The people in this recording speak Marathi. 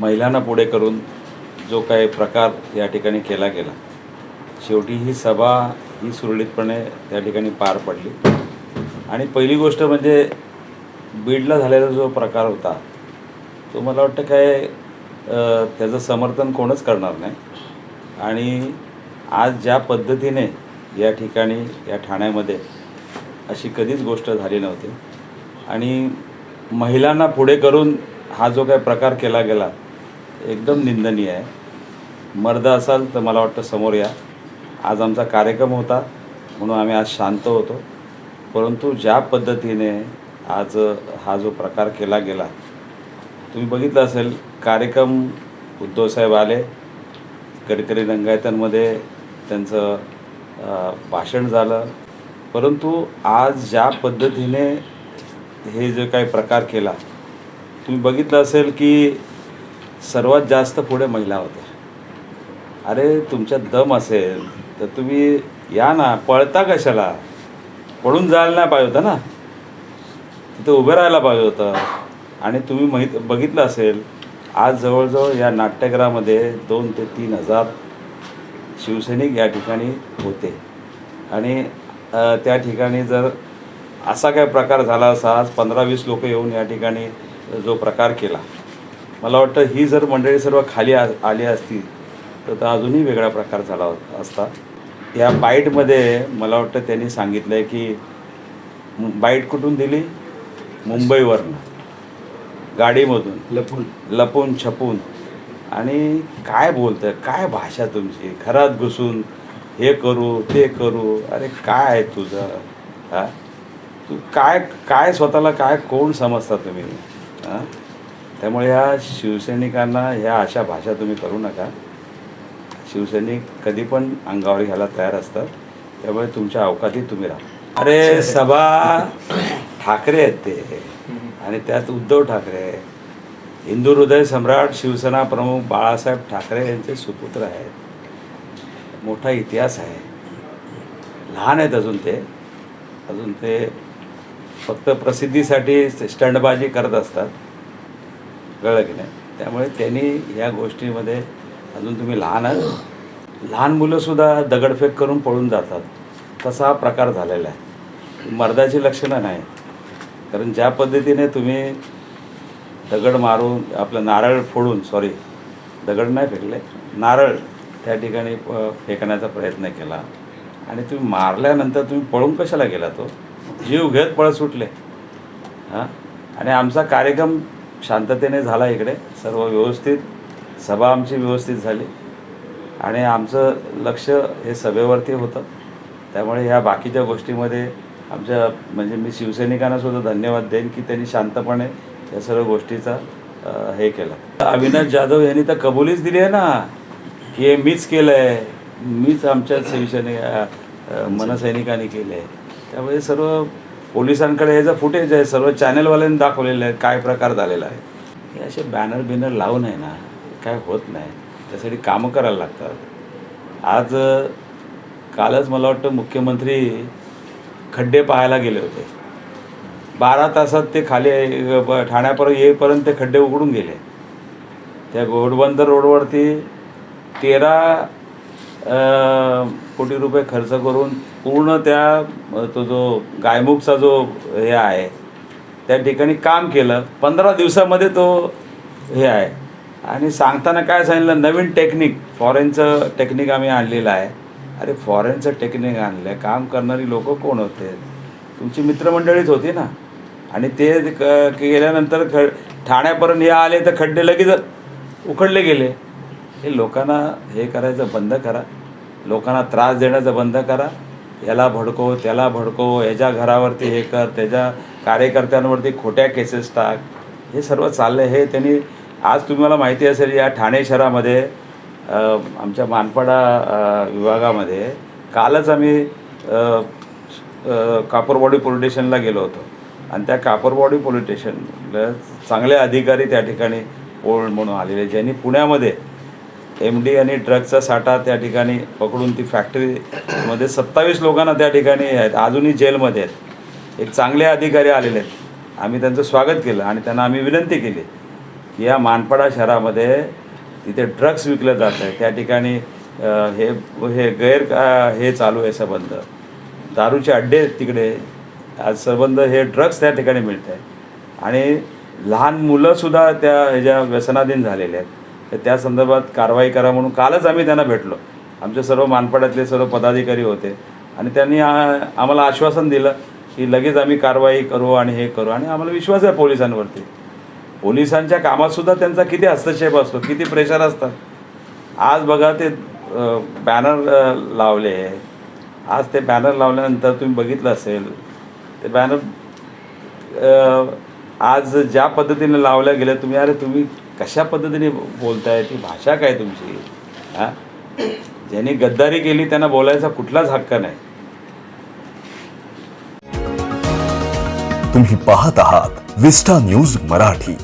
महिलांना पुढे करून जो काही प्रकार या ठिकाणी केला गेला शेवटी ही सभा ही सुरळीतपणे त्या ठिकाणी पार पडली. आणि पहिली गोष्ट म्हणजे बीडला झालेला जो प्रकार होता तो मला वाटतं काय त्याचं समर्थन कोणच करणार नाही. आणि आज ज्या पद्धतीने या ठिकाणी या ठाण्यामध्ये अशी कधीच गोष्ट झाली नव्हती. आणि महिलांना पुढे करून हा जो काही प्रकार केला गेला एकदम निंदनीय आहे. मर्द असाल तर मला वाटतं समोर या. आज आमचा कार्यक्रम होता म्हणून आम्ही आज शांत होतो. परंतु ज्या पद्धतीने आज हा जो प्रकार केला गेला तुम्ही बघितलं असेल कार्यक्रम उद्धवसाहेब आले. गडकरी रंगायतांमध्ये त्यांचं भाषण झालं. परंतु आज ज्या पद्धतीने हे जे काही प्रकार केला तुम्ही बघितलं असेल की सर्वात जास्त पुढे महिला होत्या अरे तुमच्यात दम असेल तर तुम्ही या ना पळता कशाला? पळून जायला नाही पाहिजे होतं ना? तिथं उभं राहायला पाहिजे होतं. आणि तुम्ही माहीत बघितलं असेल आज जवळजवळ या नाट्यगृहामध्ये दोन ते तीन हजार शिवसैनिक या ठिकाणी होते. आणि त्या ठिकाणी जर असा काय प्रकार झाला असा आज पंधरा वीस लोक येऊन या ठिकाणी जो प्रकार केला. मला वाटतं ही जर मंडळी सर्व खाली आ आली असती तर तो अजूनही वेगळा प्रकार झाला होता- असता. या बाईटमध्ये मला वाटतं त्यांनी सांगितलं आहे की बाईट कुठून दिली? मुंबईवरनं. गाडीमधून. लपून. लपून छपून. आणि काय बोलतं काय भाषा तुमची? घरात घुसून हे करू ते करू. अरे काय आहे तुझं? हा? तू काय काय स्वतःला काय कोण समजता तुम्ही? हां? त्यामुळे ह्या शिवसैनिकांना ह्या अशा भाषा तुम्ही करू नका. शिवसैनिक कधी पण अंगावर घ्यायला तयार असतात. त्यामुळे तुमच्या अवकाशात तुम्ही राहा. अरे सभा ठाकरे आहेत ते. आणि त्यात उद्धव ठाकरे हिंदू हृदय सम्राट शिवसेना प्रमुख बाळासाहेब ठाकरे यांचे सुपुत्र आहेत. मोठा इतिहास आहे. लहान आहेत अजून ते. अजून ते फक्त प्रसिद्धीसाठी स्टंडबाजी करत असतात. कळलं की नाही. त्यामुळे त्यांनी या गोष्टीमध्ये अजून तुम्ही लहान आहात लहान मुलंसुद्धा दगडफेक करून पळून जातात. तसा हा प्रकार झालेला आहे. मर्दाची लक्षणं नाही. कारण ज्या पद्धतीने तुम्ही दगड मारून आपलं नारळ फोडून सॉरी दगड नाही फेकले नारळ त्या ठिकाणी प- फेकण्याचा प्रयत्न केला. आणि तुम्ही मारल्यानंतर तुम्ही पळून कशाला गेला तो? जीव घेत पळत सुटले. हां? आणि आमचा कार्यक्रम शांततेने झाला इकडे. सर्व व्यवस्थित. सभा आमची व्यवस्थित झाली. आणि आमचं लक्ष हे सभेवरती होतं. त्यामुळे ह्या बाकीच्या गोष्टीमध्ये आमच्या म्हणजे मी शिवसैनिकांना सुद्धा धन्यवाद देईन की त्यांनी शांतपणे या सर्व गोष्टीचा हे केलं. अविनाश जाधव यांनी तर कबुलीच दिली आहे ना की हे मीच केलं आहे मीच आमच्या शिवसैनिक मनसैनिकांनी केलं आहे त्यामुळे सर्व पोलिसांकडे ह्याचं फुटेज आहे सर्व चॅनलवाल्यांनी दाखवलेलं आहे काय प्रकार झालेला आहे. हे असे बॅनर बिनर लावून आहे ना काय होत नाही. त्यासाठी कामं करायला लागतात. आज कालच मला वाटतं मुख्यमंत्री खड्डे पाहायला गेले होते. बारा तासात ते खाली अ, ठाण्यापर्यंत येईपर्यंत ते खड्डे उघडून गेले. त्या घोडबंदर रोडवरती तेरा कोटी रुपये खर्च करून पूर्ण त्या तो जो गायमुखचा जो हे आहे त्या ठिकाणी काम केलं. पंधरा दिवसामध्ये तो हे आहे. आणि सांगताना काय सांगितलं नवीन टेक्निक फॉरेनचं टेक्निक आम्ही आणलेलं आहे. अरे फॉरेनचं टेक्निक आणलं आहे काम करणारी लोक कोण होते? तुमची मित्रमंडळीच होती ना. आणि ते क- गेल्यानंतर ख ठाण्यापर्यंत हे आले तर खड्डे लगेच उखडले गेले. हे लोकांना हे करायचं बंद करा. लोकांना त्रास देण्याचं बंद करा. याला भडको त्याला भडको ह्याच्या घरावरती हे कर त्याच्या कार्यकर्त्यांवरती खोट्या केसेस टाक. हे सर्व चाललं आहे हे त्यांनी आज तुम्हाला माहिती असेल या ठाणे शहरामध्ये आमच्या मानपाडा विभागामध्ये कालच आम्ही अ, कापरवाडी पोलीस स्टेशनला गेलो होतो. आणि त्या कापरवाडी पोलीस स्टेशनला चांगले अधिकारी त्या ठिकाणी ओल्ड म्हणून आलेले ज्यांनी पुण्यामध्ये एम डी आणि ड्रगचा साठा त्या ठिकाणी पकडून ती फॅक्टरीमध्ये सत्तावीस लोकांना त्या ठिकाणी आहेत. अजूनही जेलमध्ये आहेत. एक चांगले अधिकारी आलेले आहेत. आम्ही त्यांचं स्वागत केलं आणि त्यांना आम्ही विनंती केली की या मानपाडा शहरामध्ये तिथे ड्रग्स विकले जात आहे त्या ठिकाणी हे हे गैर हे चालू आहे सबंध. दारूचे अड्डे आहेत तिकडे. आज सबंध हे ड्रग्स त्या ठिकाणी मिळत आहे आणि लहान मुलंसुद्धा त्या ह्याच्या व्यसनाधीन झालेले आहेत. तर त्या संदर्भात कारवाई करा म्हणून कालच आम्ही त्यांना भेटलो. आमचे सर्व मानपाड्यातले सर्व पदाधिकारी होते. आणि त्यांनी आम्हाला आश्वासन दिलं की लगेच आम्ही कारवाई करू आणि हे करू. आणि आम्हाला विश्वास आहे पोलिसांवरती. पोलिसांच्या कामातसुद्धा त्यांचा किती हस्तक्षेप असतो किती प्रेशर असतात. आज बघा ते बॅनर लावले. आज ते बॅनर लावल्यानंतर तुम्ही बघितलं असेल ते बॅनर आज ज्या पद्धतीने लावल्या गेल्या तुम्ही अरे तुम्ही कशा पद्धतीने बोलताय? ती भाषा काय तुमची? हां? ज्यांनी गद्दारी केली त्यांना बोलायचा कुठलाच हक्क नाही. तुम्ही पाहत आहात विस्टा न्यूज मराठी.